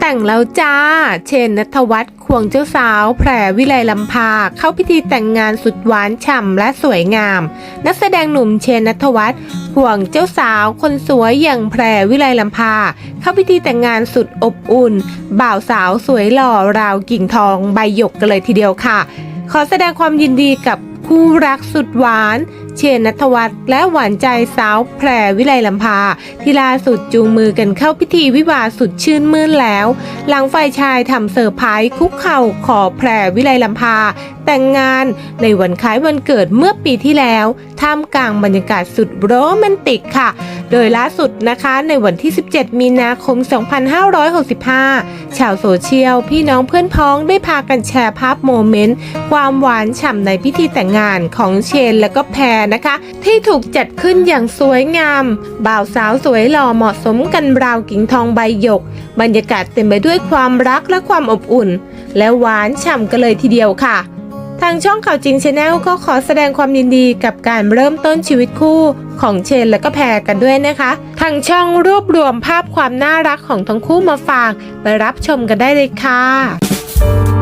แต่งแล้วจ้า เชนนัทวัฒน์ควงเจ้าสาว แพรวิไลลำพา เข้าพิธีแต่งงานสุดหวานฉ่ำและสวยงาม นักแสดงหนุ่มเชนนัทวัฒน์ควงเจ้าสาวคนสวยอย่างแพรวิไลลำพา เข้าพิธีแต่งงานสุดอบอุ่น บ่าวสาวสวยหล่อราวกิ่งทองใบหยกกันเลยทีเดียวค่ะ ขอแสดงความยินดีกับ คู่รักสุดหวาน เชนนัทวัฒน์และหวานใจสาวแพรวิไลลำพา ที่ล่าสุดจูงมือกันเข้าพิธีวิวาสุดชื่นมื่นแล้ว หลังฝ่ายชายทำเซอร์ไพรส์คุกเข่าขอแพรวิไลลำพาแต่งงานในวันคล้ายวันเกิดเมื่อปีที่แล้ว ท่ามกลางบรรยากาศสุดโรแมนติกค่ะ โดยล่าสุดนะคะในวันที่ 17 มีนาคม 2565 ชาวโซเชียล พี่น้องเพื่อนพ้องได้พากันแชร์ภาพโมเมนต์ ความหวานฉ่ำในพิธีแต่งงานของเชนและก็แพรนะคะ ที่ถูกจัดขึ้นอย่างสวยงาม บ่าวสาวสวยหล่อเหมาะสมกันราวกิ่งทองใบหยก บรรยากาศเต็มไปด้วยความรักและความอบอุ่น และหวานฉ่ำกันเลยทีเดียวค่ะ ทางช่องข่าวจริงชาแนลก็ขอแสดงความยินดีกับการเริ่มต้นชีวิตคู่ของเชนและก็แพรกันด้วยนะคะ ทางช่องรวบรวมภาพความน่ารักของทั้งคู่มาฝาก ไปรับชมกันได้เลยค่ะ